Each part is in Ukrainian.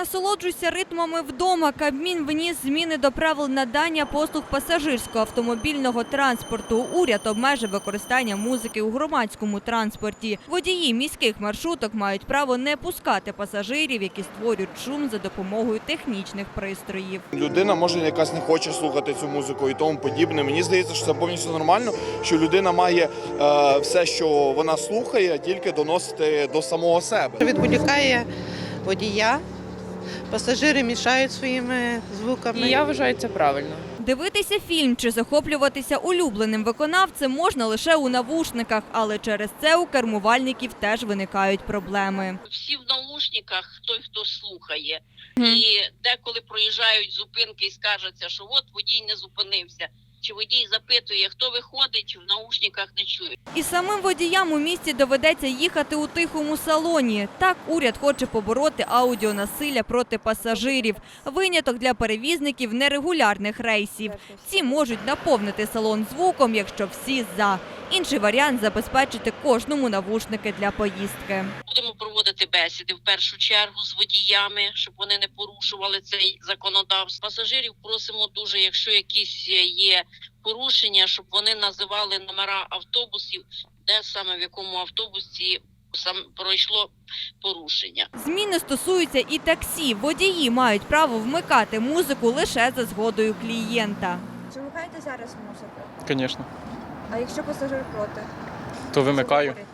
насолоджуйся ритмами вдома. Кабмін вніс зміни до правил надання послуг пасажирського автомобільного транспорту. Уряд обмежив використання музики у громадському транспорті. Водії міських маршруток мають право не пускати пасажирів, які створюють шум за допомогою технічних пристроїв. Людина може якась не хоче слухати цю музику і тому подібне. Мені здається, що це повністю нормально, що людина має е, все, що вона слухає, тільки доносити до самого себе. відволікає водія. Пасажири мішають своїми звуками. І я вважаю це правильно. Дивитися фільм чи захоплюватися улюбленим виконавцем можна лише у навушниках, але через це у кермувальників теж виникають проблеми. всі в наушниках, той, хто слухає. І деколи проїжджають зупинки і скажеться, що от водій не зупинився. Чи водій запитує, хто виходить, в наушниках не чує. І самим водіям у місті доведеться їхати у тихому салоні. Так уряд хоче побороти аудіонасилля проти пасажирів. Виняток для перевізників нерегулярних рейсів. Ці можуть наповнити салон звуком, якщо всі за. Інший варіант забезпечити кожному навушники для поїздки. Будемо проводити бесіди в першу чергу з водіями, щоб вони не порушували цей законодавство. Пасажирів просимо дуже, якщо якісь є порушення, щоб вони називали номера автобусів, де саме в якому автобусі сам пройшло порушення. Зміни стосуються і таксі. Водії мають право вмикати музику лише за згодою клієнта. Чи вмикаєте зараз музику? Звісно. А якщо пасажир проти? То вимикаю. Говорять?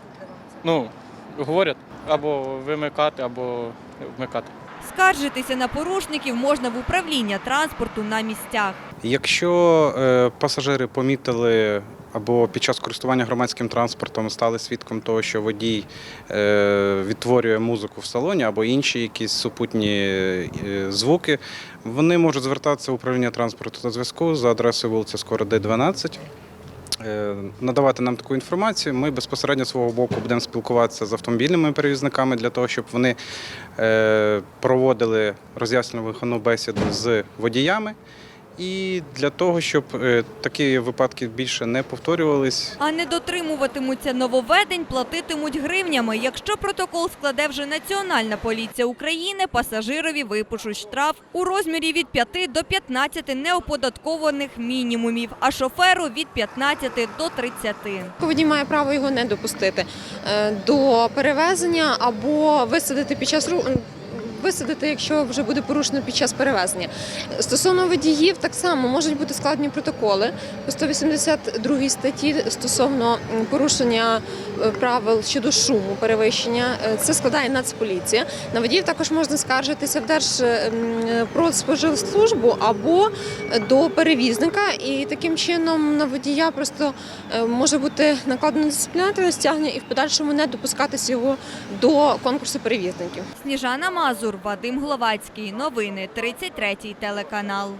Ну, говорять, або вимикати, або вмикати. Скаржитися на порушників можна в управління транспорту на місцях. Якщо е, пасажири помітили або під час користування громадським транспортом стали свідком того, що водій е, відтворює музику в салоні або інші якісь супутні е, звуки, вони можуть звертатися в управління транспорту та зв'язку за адресою вулиця Скороди, 12. Е, Надавати нам таку інформацію. Ми безпосередньо свого боку будемо спілкуватися з автомобільними перевізниками для того, щоб вони е, проводили роз'яснювальну бесіду з водіями. І для того, щоб е, такі випадки більше не повторювались, А не дотримуватимуться нововведень, платитимуть гривнями. Якщо протокол складе вже Національна поліція України, пасажирові випишуть штраф у розмірі від 5 до 15 неоподаткованих мінімумів, а шоферу від 15 до 30. Водій має право його не допустити е, до перевезення або висадити під час ру- Висадити, якщо вже буде порушено під час перевезення. Стосовно водіїв, так само можуть бути складні протоколи по 182 статті стосовно порушення е, правил щодо шуму перевищення. Е, Це складає Нацполіція. На водіїв також можна скаржитися в Держпродспоживслужбу або до перевізника, і таким чином на водія просто е, може бути накладено дисциплінарне стягнення і в подальшому не допускатися його до конкурсу перевізників. Сніжана Мазур, Вадим Гловацький. Новини 33 телеканал.